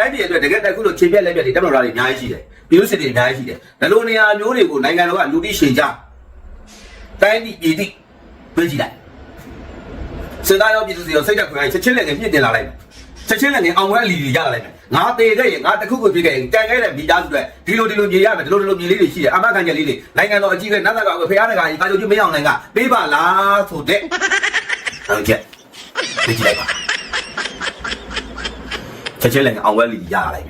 တိုင်းပြည်အတွက်တကယ်တခုလို့ခြေပြက်လက်ပြက်တွေတက်မတော်တာတွေအများကြီးရှိတယ်ပြည်သူစစ်တွေအများကြီးရှိတယ်ဘယ်လိုနေရာမျိုးတွေကိုနိုင်ငံတော်ကလူတိရှင်ကြတိုင်းပြည်ပြည်တိပြေးကြည့်လိုက်စစ်သားရောပြည်သူစီရောစိတ်တက်ခွင့်ချက်ချင်းလည်းမြင့်တင်လာလိုက်ချက်ချင်းလည်းအောင်ဝဲအလီလီရလာလိုက်ငါတေခဲ့ရင်ငါတခုခုပြေးခဲ့ရင်တန်ခဲ့တဲ့မိသားစုတွေဒီလိုဒီလိုမြေရမယ်ဒီလိုဒီလိုမြေလေးတွေရှိတယ်အမခံချက်လေးတွေနိုင်ငံတော်အကြီးကနတ်သက်ကဖရားတကာကြီးကာကြိုကြီးမင်းအောင်နိုင်ကပေးပါလားဆိုတဲ့ဟုတ်ကဲ့ပြေးကြည့်လိုက်ပါ ချက်ချင်းလည်းအောင်ဝဲလီရလာလိုက်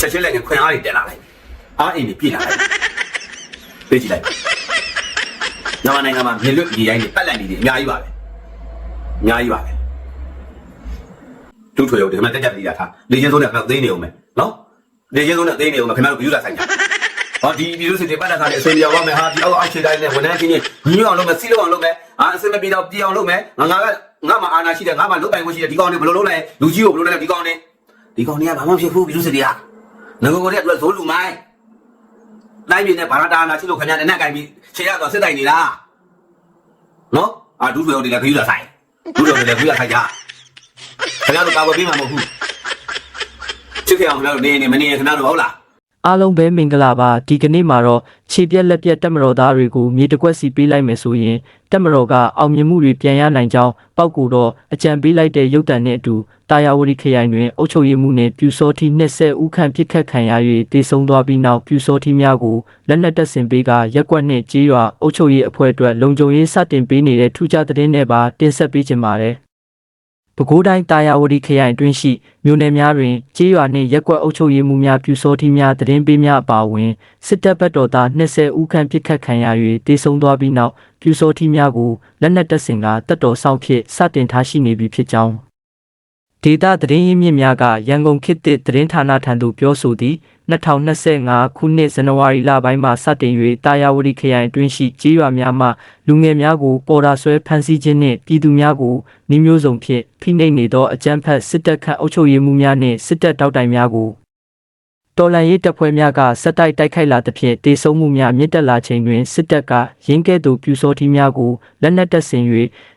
ချက်ချင်းလည်းခွင်အားတွေတက်လာလိုက်အားအိမ်တွေပြည့်လာလိုက်ပြေးကြည့်လိုက်မြန်မာနိုင်ငံမှာမြေလွတ်မြေတိုင်းတွေပတ်လည်နေတယ်အများကြီးပါပဲအများကြီးပါပဲတူထွေရုပ်ဒီမှာတက်ကြပ်ပြီးတာထားလေချင်းစုံနဲ့ခဏသိနေအောင်မယ်နော်လေချင်းစုံနဲ့သိနေအောင်မယ်ခင်ဗျားတို့ဘီယူလာဆိုင်ကြဟောဒီဘီယူစစ်တွေပတ်တာထားတဲ့အစီအပြောင်းပါမယ်ဟာဒီအောက်အောက်ခြေတိုင်းနဲ့ဝန်ထမ်းချင်းချင်းညီအောင်လုပ်မယ်စီးလို့အောင်လုပ်မယ် အာအစမပြေတော့ပြေအောင်လုပ်မယ်ငါငါကငါမှအာနာရှိတယ်ငါမှလုတ်ပိုင်ခွင့်ရှိတယ်ဒီကောင်တွေဘယ်လိုလုပ်လဲလူကြီးကိုဘယ်လိုလုပ်လဲဒီကောင်တွေဒီကောင်တွေကဘာမှဖြစ်ဘူးဘီယူစစ်တွေကငါကိုကတည်းကဇိုးလူမိုင်းတိုင်းပြည်နဲ့ဘာသာတာနာရှိလို့ခင်ဗျားနဲ့နဲ့ကင်ပြီးခြေရတော့စစ်တိုင်နေတာနော်အာဒူးထွေရုပ်တွေလည်းဘီယူလာဆိုင်ဒူးထွေရုပ်တွေလည်းဘီယူလာဆိုင်ကြခင်ဗျားတို့ကာဝယ်ပေးမှာမဟုတ်ဘူးချစ်ခင်အောင်ခင်ဗျားတို့နေနေမနေခင်ဗျားတို့ဟုတ်လား အားလုံးပဲမင်္ဂလာပါဒီကနေ့မှာတော့ခြေပြက်လက်ပြက်တက်မတော်သားတွေကိုမြေတကွက်စီပေးလိုက်မယ်ဆိုရင်တက်မတော်ကအောင်မြင်မှုတွေပြန်ရနိုင်ကြောင်းပောက်ကူတော့အကြံပေးလိုက်တဲ့ရုပ်တံနဲ့အတူတာယာဝတီခရိုင်တွင်အုပ်ချုပ်ရေးမှုနှင့်ပြူစောတိ20ဦးခန့်ပြစ်ခတ်ခံရ၍တေဆုံးသွားပြီးနောက်ပြူစောတိများကိုလက်နက်တပ်ဆင်ပေးကရက်ကွက်နှင့်ကြေးရွာအုပ်ချုပ်ရေးအဖွဲ့အတွက်လုံခြုံရေးစတင်ပေးနေတဲ့ထူးခြားသတင်းတွေပါတင်ဆက်ပေးခြင်းပါတယ် ပဲခူးတိုင်းတာယာဝတီခရိုင်အတွင်းရှိမြို့နယ်များတွင်ကြေးရွာနှင့်ရက်ကွက်အုပ်ချုပ်ရေးမှုများပြူစောတိများသတင်းပေးများအပါအဝင်စစ်တပ်ဘက်တော်သား20ဦးခန့်ပစ်ခတ်ခံရ၍တေဆုံးသွားပြီးနောက်ပြူစောတိများကိုလက်နက်တပ်ဆင်ကတပ်တော်ဆောင်ဖြစ်စတင်ထားရှိနေပြီဖြစ်ကြောင်းဒေတာသတင်းရင်းမြစ်များကရန်ကုန်ခေတ်သစ်သတင်းဌာနထံသို့ပြောဆိုသည် 2025ခုနှစ်ဇန်နဝါရီလပိုင်းမှစတင်၍တာယာဝတီခရိုင်အတွင်းရှိကြေးရွာများမှလူငယ်များကိုပေါ်တာဆွဲဖမ်းဆီးခြင်းနှင့်ပြည်သူများကိုနှီးမျိုးစုံဖြင့်ဖိနှိပ်နေသောအကြမ်းဖက်စစ်တပ်ခန့်အုပ်ချုပ်ရေးမှူးများနှင့်စစ်တပ်တောက်တိုင်များကို တော်လန်ရေးတပ်ဖွဲ့များကစက်တိုက်တိုက်ခိုက်လာသဖြင့်တေဆုံးမှုများမြင့်တက်လာချိန်တွင်စစ်တပ်ကရင်းကဲ့သို့ပြူစောတိများကိုလက်နက်တပ်ဆင်၍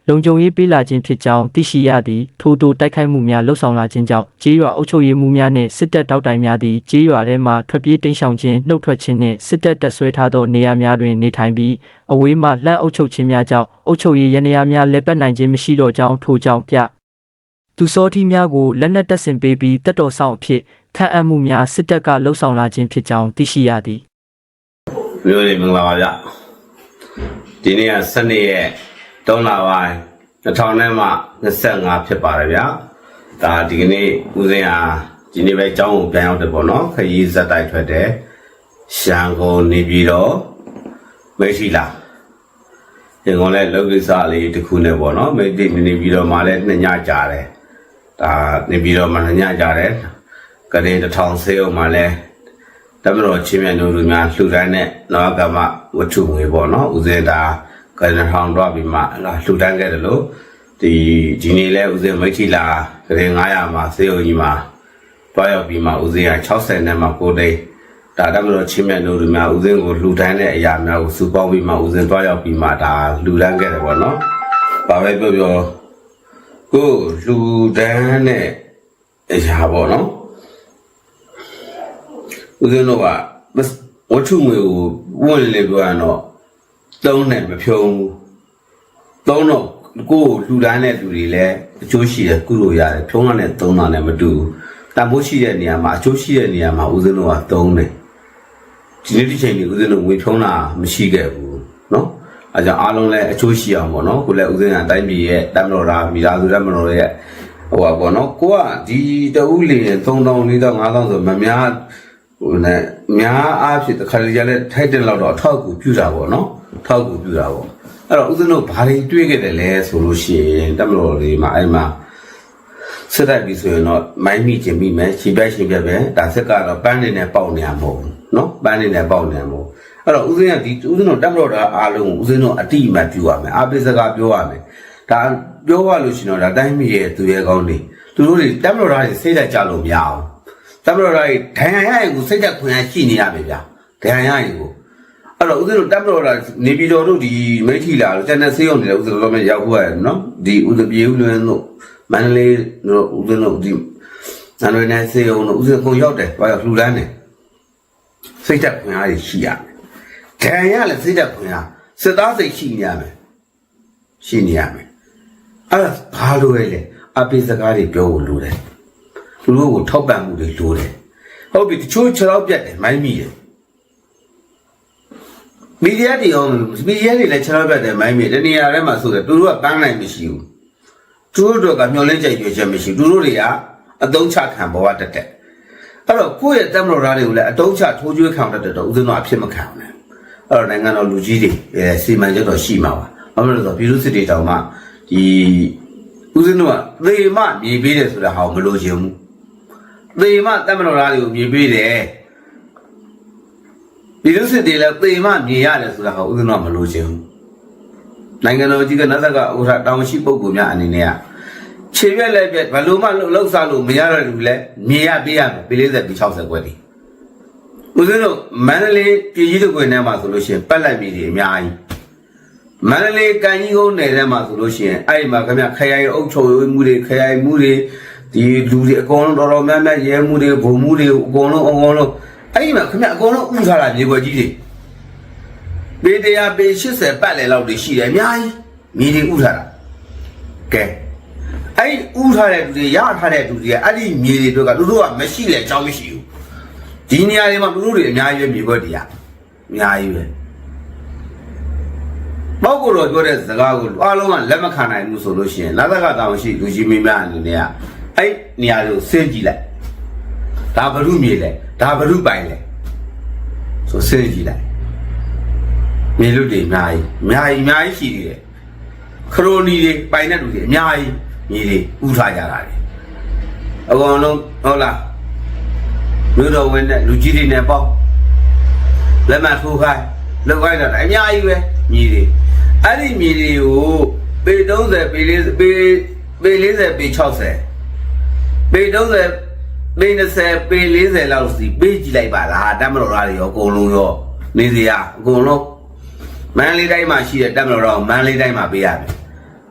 လုံခြုံရေးပေးလာခြင်းဖြစ်ကြောင်းသိရှိရသည်ထို့သို့တိုက်ခိုက်မှုများလှုပ်ဆောင်လာခြင်းကြောင့်ကြေးရွာအုပ်ချုပ်ရေးမှူးများနှင့်စစ်တပ်တောက်တိုင်များသည်ကြေးရွာထဲမှထွက်ပြေးတိမ်းရှောင်ခြင်းနှုတ်ထွက်ခြင်းနှင့်စစ်တပ်တပ်ဆွဲထားသောနေရာများတွင်နေထိုင်ပြီးအဝေးမှလှမ်းအုပ်ချုပ်ခြင်းများကြောင့်အုပ်ချုပ်ရေးရန်ရာများလက်ပတ်နိုင်ခြင်းမရှိတော့ကြောင်းထို့ကြောင့်ပြသူစောတိများကိုလက်နက်တပ်ဆင်ပေးပြီးတပ်တော်ဆောင်အဖြစ် ခန့်အပ်မှုများစစ်တပ်ကလှုပ်ဆောင်လာခြင်းဖြစ်ကြောင်းသိရှိရသည်မျိုးတွေမင်္ဂလာပါဗျဒီနေ့က7ရက်3လပိုင်း2000နဲ့မှ25ဖြစ်ပါတယ်ဗျဒါဒီကနေ့ဦးစင်းဟာဒီနေ့ပဲအကြောင်းကိုပြန်ရောက်တယ်ပေါ့နော်ခရီးဇက်တိုက်ထွက်တယ်ရှန်ကုန်နေပြီးတော့မရှိလားဒီကောင်လဲလောကိစ္စလေးတစ်ခုနဲ့ပေါ့နော်မိတ်တိနေပြီးတော့မှလည်းနှစ်ညကြာတယ်ဒါနေပြီးတော့မှနှစ်ညကြာတယ် ကလေးတစ်ထောင်ဆေးအောင်မှလည်းတမတော်ချင်းမြတ်တို့လူများလှူဒန်းတဲ့နောကမဝတ္ထုငွေပေါ့နော်ဦးဇင်းတာကရဏထောင်တော့ပြီးမှလာလှူဒန်းခဲ့တယ်လို့ဒီဒီနေ့လဲဦးဇင်းမိတ်ထီလာကရင်900မှာစေယုံကြီးမှာတွားရောက်ပြီးမှဦးဇင်းက60နဲ့မှကိုတိတ်ဒါတမတော်ချင်းမြတ်တို့လူများဦးဇင်းကိုလှူဒန်းတဲ့အရာများကိုစုပေါင်းပြီးမှဦးဇင်းတွားရောက်ပြီးမှဒါလှူဒန်းခဲ့တယ်ပေါ့နော်ဘာပဲပြောပြောကိုလှူဒန်းတဲ့အရာပေါ့နော် ဦးဇင်းတို့ကဝတ္ထုငွေကိုဝင်လေပြောရတော့သုံးနဲ့မဖြုံးဘူးသုံးတော့ကိုယ်လှူဒန်းတဲ့လူတွေလည်းအကျိုးရှိတယ်ကုလို့ရတယ်ဖြုံးတာနဲ့သုံးတာနဲ့မတူဘူးတန်ဖိုးရှိတဲ့နေရာမှာအကျိုးရှိတဲ့နေရာမှာဦးဇင်းတို့ကသုံးတယ်ဒီနေ့ဒီချိန်ကြီးဦးဇင်းတို့ငွေဖြုံးတာမရှိခဲ့ဘူးเนาะအဲကြောင့်အားလုံးလည်းအကျိုးရှိအောင်ပေါ့နော်ကိုလည်းဦးဇင်းကအတိုင်းပြည်ရဲ့တမတော်သားမိသားစုတမတော်ရဲ့ဟိုပါပေါ့နော်ကိုကဒီတအူးလင်3000 4000 5000ဆိုမများ ဟိုနဲ့များအားဖြင့်တစ်ခါလေကျလည်းထိုက်တဲ့လောက်တော့အထောက်အကူပြုတာပေါ့နော်အထောက်အကူပြုတာပေါ့အဲ့တော့ဦးဇင်းတို့ဘာတွေတွေးခဲ့တယ်လဲဆိုလို့ရှိရင်တမတော်လေးမှာအဲ့မှာစစ်တိုက်ပြီဆိုရင်တော့မိုင်းမိခြင်းမိမယ်ရှင်ပြရှင်ပြပဲဒါစစ်ကတော့ပန်းနေနဲ့ပေါက်နေရမဟုတ်ဘူးနော်ပန်းနေနဲ့ပေါက်နေရမဟုတ်အဲ့တော့ဦးဇင်းကဒီဦးဇင်းတို့တမတော်တာအားလုံးကိုဦးဇင်းတို့အတိအမှတ်ပြုရမယ်အာပိစကားပြောရမယ်ဒါပြောရလို့ရှိရင်တော့ဒါတိုင်းပြည်ရဲ့သူရဲ့ကောင်းနေသူတို့တွေတမတော်သားတွေစိတ်ဓာတ်ကြလို့မရအောင် တမတော်တိုင်းဒဏ်ရာရရင်ကိုစိတ်သက်ခွင့်ရရှိနေရမယ်ဗျာဒဏ်ရာရရင်ကိုအဲ့တော့ဦးဇင်းတို့တမတော်တိုင်းနေပြည်တော်တို့ဒီမိထီလာတို့ကျန်တဲ့ဆေးရုံတွေဦးဇင်းတို့လည်းရောက်ဖို့ရတယ်နော်ဒီဦးဇပြေဦးလွင်တို့မန္တလေးတို့ဦးဇင်းတို့ဒီနန္ဒနဲ့စေအောင်လို့ဦးစင်ခုံရောက်တယ်ဘာရောက်လှူဒန်းတယ်စိတ်သက်ခွင့်အားရှိရမယ်။ခံရလဲစိတ်သက်ခွင့်အားစစ်သားစိတ်ရှိနေရမယ်။ရှိနေရမယ်။အဲ့ဒါဘာလို့လဲလဲအပိစကားတွေပြောဖို့လိုတယ်။ သူတို့ကိုထောက်ပံ့မှုတွေလိုတယ်။ဟုတ်ပြီတချို့ခြေတော့ပြတ်တယ်မိုင်းမိတယ်။မီဒီယာတွေအောင်မီဒီယာတွေလည်းခြေတော့ပြတ်တယ်မိုင်းမိတယ်။တနေရာထဲမှာဆိုတယ်သူတို့ကပန်းနိုင်မရှိဘူး။သူတို့ကမျောလင်းကြိုက်ရွေးချက်မရှိဘူး။သူတို့တွေကအသုံးချခံဘဝတက်တက်။အဲ့တော့ကိုယ့်ရဲ့တက်မတော်သားတွေကိုလည်းအတုံးချထိုးကျွေးခံတတ်တဲ့တော့ဦးဇင်းတော်အဖြစ်မခံဘူးလေ။အဲ့တော့နိုင်ငံတော်လူကြီးတွေအဲစီမံချက်တော့ရှိမှာပါ။ဘာလို့လဲဆိုတော့ပြည်သူစစ်တွေတောင်မှဒီဦးဇင်းတို့ကသေမမြေပေးတယ်ဆိုတဲ့ဟာကိုမလို့ချင်ဘူး။ သေမတက်မတော်သားတွေကိုမြေပေးတယ်။ပြည်သူစစ်တွေလည်းသေမမြေရတယ်ဆိုတာဟာဦးဇင်းတော်ကမလို့ချင်ဘူး။နိုင်ငံတော်ကြီးကနတ်သက်ကဥစ္စာတောင်ရှိပုဂ္ဂိုလ်များအနေနဲ့ကခြေပြက်လက်ပြက်ဘယ်လိုမှလှုပ်လှုပ်စားလို့မရတဲ့လူလဲမြေရပေးရမယ်ပေ40ပြီး60ခွဲတည်းဦးဇင်းတို့မန္တလေးပြည်ကြီးတို့ကွယ်ထဲမှာဆိုလို့ရှိရင်ပတ်လက်မြေတွေအများကြီးမန္တလေးကံကြီးကုန်းနယ်ထဲမှာဆိုလို့ရှိရင်အဲ့ဒီမှာခင်ဗျခရိုင်အုပ်ချုပ်ရေးမှုတွေခရိုင်မှုတွေ ဒီလူတွေအကုန်လုံးတော်တော်များများရဲမှုတွေဗိုလ်မှုတွေအကုန်လုံးအကုန်လုံးအဲ့ဒီမှာခင်ဗျအကုန်လုံးဥထားတာမြေွယ်ကြီးတွေပေတရားပေ80ပတ်လည်လောက်တွေရှိတယ်အများကြီးမြေတွေဥထားတာကဲအဲ့ဒီဥထားတဲ့လူတွေရထားတဲ့လူတွေကအဲ့ဒီမြေတွေတို့ကသူတို့ကမရှိလေအကြောင်းမရှိဘူးဒီနေရာတွေမှာသူတို့တွေအများကြီးပဲမြေခွက်တရားအများကြီးပဲပေါ့ကိုတော့ပြောတဲ့စကားကိုအားလုံးကလက်မခံနိုင်ဘူးဆိုလို့ရှိရင်လက်သက်ကတောင်ရှိလူကြီးမင်းများအနေနဲ့က အဲ့နေရာတွေကိုစဉ်းကြည့်လိုက်ဒါဘ ᱹ မြေလဲဒါဘ ᱹ ပိုင်လဲဆိုစဉ်းကြည့်လိုက်မြေလူတွေအများကြီးအများကြီးအများကြီးရှိသေးတယ်ခရိုနီတွေပိုင်တဲ့လူတွေအများကြီးမြေတွေဥထားကြတာတွေအကောင်လုံးဟုတ်လားမြို့တော်ဝင်တဲ့လူကြီးတွေနဲ့ပေါ့လက်မထိုးခိုင်းလောက်ခိုင်းတာအများကြီးပဲမြေတွေအဲ့ဒီမြေတွေကိုပေ30ပေ40ပေပေ40ပေ60 ပေ30ပေ20ပေ40လောက်စီပေးကြည့်လိုက်ပါလားတမတော်သားတွေရောအကုန်လုံးရောနေစရာအကုန်လုံးမန္တလေးတိုင်းမှာရှိတဲ့တမတော်တော်မန္တလေးတိုင်းမှာပေးရမယ်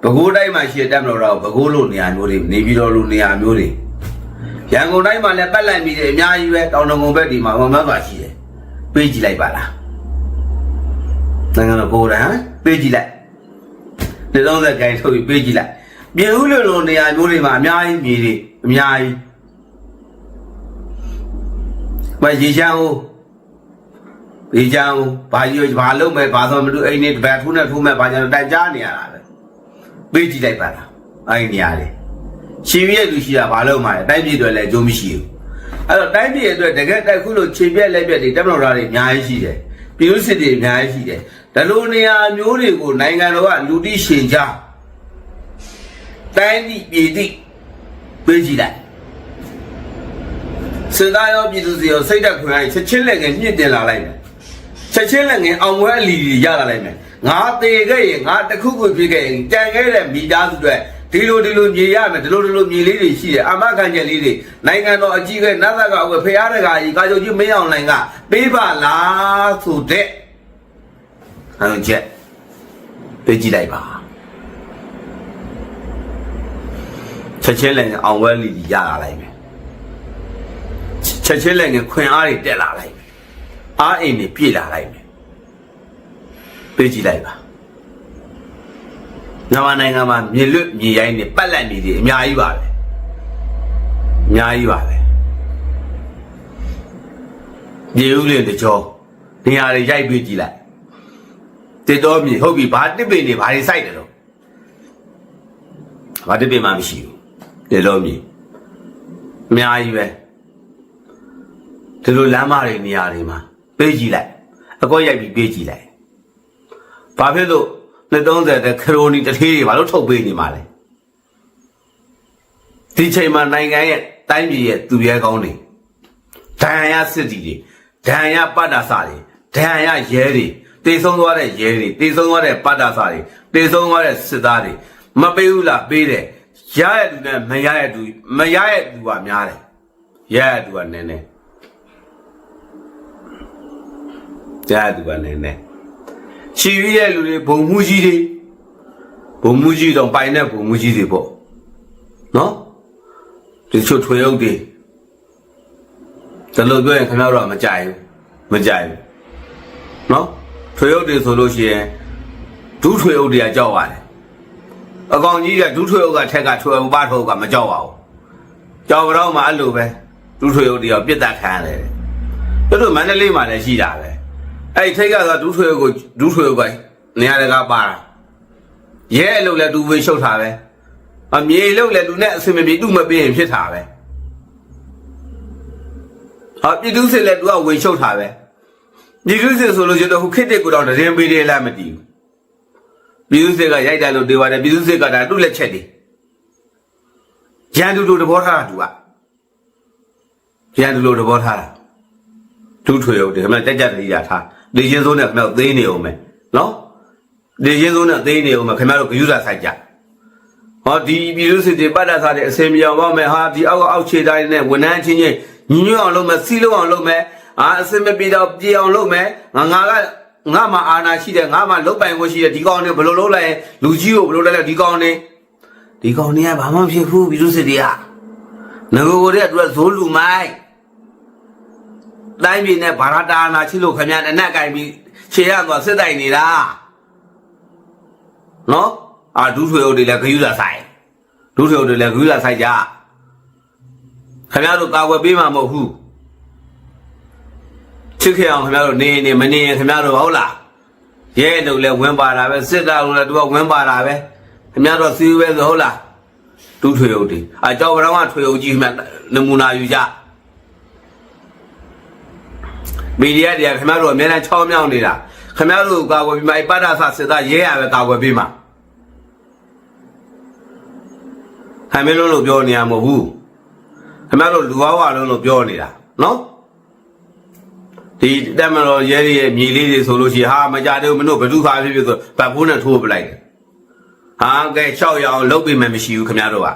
ပဲခူးတိုင်းမှာရှိတဲ့တက်မလို့တော့ပဲခူးလိုနေရာမျိုးတွေနေပြည်တော်လိုနေရာမျိုးတွေရန်ကုန်တိုင်းမှာလည်းပတ်လိုက်ပြီးတယ်အများကြီးပဲတောင်တငုံဘက်ဒီမှာမမတ်ပါရှိတယ်ပေးကြည့်လိုက်ပါလားနိုင်ငံတော်ကိုယ်တိုင်ဟမ်ပေးကြည့်လိုက်ဒီလုံးသက်ခိုင်းထုတ်ပြီးပေးကြည့်လိုက်ပြည်ဦးလိုလိုနေရာမျိုးတွေမှာအများကြီးမြေတွေ အများကြီးမရေချမ်းဦးရေချမ်းဦးဘာကြီးဘာလုံးမဲ့ဘာသောမတူအိမ်နဲ့တပတ်ထိုးနဲ့ထိုးမဲ့ဘာညာတိုင်ကြားနေရတာပဲပေးကြည့်လိုက်ပါလားအဲ့ဒီနေရာလေရှင်ပြည့်လူရှိတာဘာလို့မှလဲတိုင်းပြည်တွေလည်းအကျိုးမရှိဘူးအဲ့တော့တိုင်းပြည်အတွက်တကယ်တိုက်ခုလို့ခြေပြက်လက်ပြက်တွေတက်မတော်သားတွေအများကြီးရှိတယ်ပြည်သူစစ်တွေအများကြီးရှိတယ်ဒါလိုနေရာမျိုးတွေကိုနိုင်ငံတော်ကလူတိရှင်ကြားတိုင်းပြည်ပြည်တိ ပေးကြည့်လိုက်စင်သားရောပြည်သူစီရောစိတ်တက်ခွင့်အားချက်ချင်းလက်ငယ်မြင့်တင်လာလိုက်မယ်ချက်ချင်းလက်ငယ်အောင်ပွဲအလီတွေရလာလိုက်မယ်ငါတေခဲ့ရင်ငါတခုခုဖြစ်ခဲ့ရင်ကြံခဲ့တဲ့မိသားစုတွေဒီလိုဒီလိုမြေရမယ်ဒီလိုဒီလိုမြေလေးတွေရှိတယ်အမခံချက်လေးတွေနိုင်ငံတော်အကြီးကနတ်သကအဝယ်ဖရားတကာကြီးကာချုပ်ကြီးမင်းအောင်လိုင်ကပေးပါလားဆိုတဲ့ဟန်ချက်ပေးကြည့်လိုက်ပါ ချက်ချင်းလည်းအောင်ဝဲလီရလာလိုက်မယ်ချက်ချင်းလည်းခွင်အားတွေတက်လာလိုက်မယ်အားအိမ်တွေပြည့်လာလိုက်မယ်ပေးကြည့်လိုက်ပါမြန်မာနိုင်ငံမှာမြေလွတ်မြေရိုင်းတွေပတ်လက်နေတွေအများကြီးပါပဲအများကြီးပါပဲမြေဦးလင်တကြောနေရာတွေရိုက်ပေးကြည့်လိုက်တစ်တော်မြေဟုတ်ပြီဘာတစ်ပင်တွေဘာတွေစိုက်တယ်တော့ဘာတစ်ပင်မှမရှိဘူး တစ်တော်မြေအများကြီးပဲဒီလိုလမ်းမတွေနေရာတွေမှာပေးကြည့်လိုက်အကောရိုက်ပြီးပေးကြည့်လိုက်ဘာဖြစ်လို့နှစ်30တဲ့ခရိုနီတထေးတွေဘာလို့ထုတ်ပေးနေမှာလဲဒီချိန်မှာနိုင်ငံရဲ့တိုင်းပြည်ရဲ့သူရဲကောင်းတွေဒဏ်ရာရစစ်တီတွေဒဏ်ရာရပတ္တဆာတွေဒဏ်ရာရရဲတွေတေဆုံးသွားတဲ့ရဲတွေတေဆုံးသွားတဲ့ပတ္တဆာတွေတေဆုံးသွားတဲ့စစ်သားတွေမပေးဘူးလားပေးတယ် ရရဲ့သူနဲ့မရရဲ့သူမရရဲ့သူကများတယ်ရရဲ့သူကနည်းနည်းရရဲ့သူကနည်းနည်းချီရီရဲ့လူတွေဘုံမှုကြီးတွေဘုံမှုကြီးတော့ပိုင်တဲ့ဘုံမှုကြီးတွေပေါ့နော်ဒီချို့ထွေရုပ်တွေဒါလို့ပြောရင်ခင်ဗျားတို့ကမကြိုက်ဘူးမကြိုက်ဘူးနော်ထွေရုပ်တွေဆိုလို့ရှိရင်ဒုထွေရုပ်တွေကကြောက်ရတယ် အကောင်ကြီးကဒုထွေရုပ်ကထက်ကထွေရုပ်ပါထုပ်ကမကြောက်ပါဘူးကြောက်တော့မှအဲ့လိုပဲဒုထွေရုပ်တွေကပြစ်တက်ခံရတယ်သူတို့မန္တလေးမှာလည်းရှိတာပဲအဲ့ဒီထိတ်ကတော့ဒုထွေရုပ်ကိုဒုထွေရုပ်ကနေရာတကာပါတာရဲအလုပ်လည်းသူဝေရှုပ်တာပဲအမြေလုပ်လည်းလူနဲ့အစင်မပြေသူ့မပြေရင်ဖြစ်တာပဲဟာပြည်သူစစ်လည်းသူကဝင်ရှုပ်တာပဲပြည်သူစစ်ဆိုလို့ရှိတော့ဟိုခစ်တဲ့ကိုတော့တရင်ပေးတယ်လားမတည်ဘူး ပြည်သူစစ်ကရိုက်တယ်လို့တွေပါတယ်ပြည်သူစစ်ကဒါသူ့လက်ချက်တွေရန်သူလိုသဘောထားတာသူကရန်သူလိုသဘောထားတာသူ့ထွေရုပ်တယ်ခမတက်ကြတည်းရထားလေချင်းစိုးနဲ့ခမသေးနေအောင်မယ်နော်လေချင်းစိုးနဲ့သေးနေအောင်မယ်ခမတို့ဂယုဇာဆိုင်ကြဟောဒီပြည်သူစစ်တွေပတ်တာစားတဲ့အစင်မြောင်ပါမယ်ဟာဒီအောက်အောက်ခြေတိုင်းနဲ့ဝန်ထမ်းချင်းချင်းညီညွတ်အောင်လုပ်မယ်စီးလုံးအောင်လုပ်မယ်အာအစင်မပြေတော့ပြေအောင်လုပ်မယ်ငါငါက ငါမှအာနာရှိတယ်ငါမှလုတ်ပိုင်ခွင့်ရှိတယ်ဒီကောင်တွေဘယ်လိုလုပ်လိုက်ရင်လူကြီးကိုဘယ်လိုလုပ်လိုက်ဒီကောင်တွေဒီကောင်တွေကဘာမှမဖြစ်ဘူးပြည်သူစစ်တွေကငကိုကိုတွေကသူကဇိုးလူမိုင်းတိုင်းပြည်နဲ့ဘာသာတာနာရှိလို့ခင်ဗျားနဲ့နဲ့ကင်ပြီးခြေရသွားစစ်တိုင်နေတာနော်အာဒုထွေအိုတွေလည်းခယူလာဆိုင်ဒုထွေအိုတွေလည်းခယူလာဆိုင်ကြခင်ဗျားတို့ကာကွယ်ပေးမှာမဟုတ်ဘူး ချစ်ခဲ့အောင်ခင်ဗျားတို့နေနေမနေရင်ခင်ဗျားတို့ဟုတ်လားရဲတို့လည်းဝင်ပါတာပဲစစ်တာတို့လည်းသူကဝင်ပါတာပဲခင်ဗျားတို့စီးပဲဆိုဟုတ်လားဒုထွေအိုတွေအကြောက်ကြောင်ကထွေအိုကြီးခင်ဗျာနမူနာယူကြမီဒီယာတွေကခင်ဗျားတို့အများနဲ့ချောင်းမြောင်းနေတာခင်ဗျားတို့ကာကွယ်ပြီးမှအပတ္တဆစစ်သားရဲရပဲကာကွယ်ပေးမှာဟမ်မင်းလုံးလို့ပြောနေရမဟုတ်ဘူးခင်ဗျားတို့လူဝါဝါလုံးလို့ပြောနေတာနော် ဒီတက်မတော်ရဲတွေရဲ့မြေလေးတွေဆိုလို့ရှိရင်ဟာမကြတဲ့မင်းတို့ဘယ်သူခါဖြစ်ဖြစ်ဆိုဗတ်ဖိုးနဲ့ထိုးပလိုက်တယ်ဟာကဲ၆ရအောင်လုတ်ပေးမယ်မရှိဘူးခင်ဗျားတို့က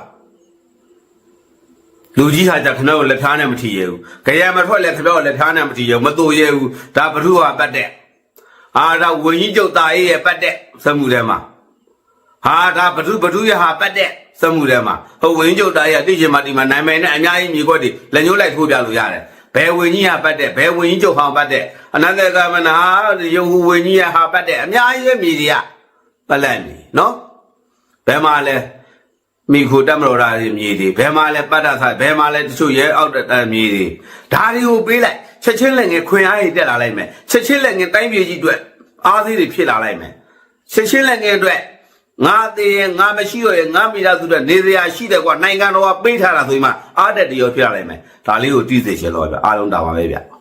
လူကြီးဟာကြခင်ဗျားတို့လက်ဖျားနဲ့မထီရဘူးကြရမထွက်လဲခင်ဗျားတို့လက်ဖျားနဲ့မထီရဘူးမတူရဘူးဒါဘ ᱹ ဟာပတ်တဲ့အာဒါဝင်းကြီးကျုပ်သားရေးရဲ့ပတ်တဲ့စမှုထဲမှာဟာဒါဘဒုဘဒုရဟာပတ်တဲ့စက်မှုထဲမှာဟိုဝင်းကျုပ်သားရတိကျင်မတီမှာနိုင်မယ်နဲ့အများကြီးမြေခွက်တွေလက်ညှိုးလိုက်ထိုးပြလို့ရတယ် ဘယ်ဝင်းကြီးဟာပတ်တဲ့ဘယ်ဝင်းကြီးကျုပ်ဟောင်းပတ်တဲ့အနန္တကမနာယုံဟူဝင်းကြီးဟာပတ်တဲ့အများကြီးပဲမြေတွေကပတ်လက်နေနော်ဘယ်မှာလဲမိခိုတက်မတော်တာတွေမြေတွေဘယ်မှာလဲပတ်တာဆိုင်ဘယ်မှာလဲတချို့ရဲအောက်တဲ့မြေတွေဒါတွေကိုပေးလိုက်ချက်ချင်းလက်ငယ်ခွင်အားတွေတက်လာလိုက်မယ်ချက်ချင်းလက်ငယ်တိုင်းပြည်ကြီးအတွက်အားသေးတွေဖြစ်လာလိုက်မယ်ချက်ချင်းလက်ငယ်အတွက် ငါသေးရင်ငါမရှိတော့ရင်ငါမိသားစုတဲ့နေစရာရှိတယ်ကွာနိုင်ငံတော်ကပေးထားတာဆိုရင်မှအားတက်တရောဖြစ်ရလိမ့်မယ်ဒါလေးကိုသိစေချင်တော့ဗျအားလုံးတာပါပဲဗျ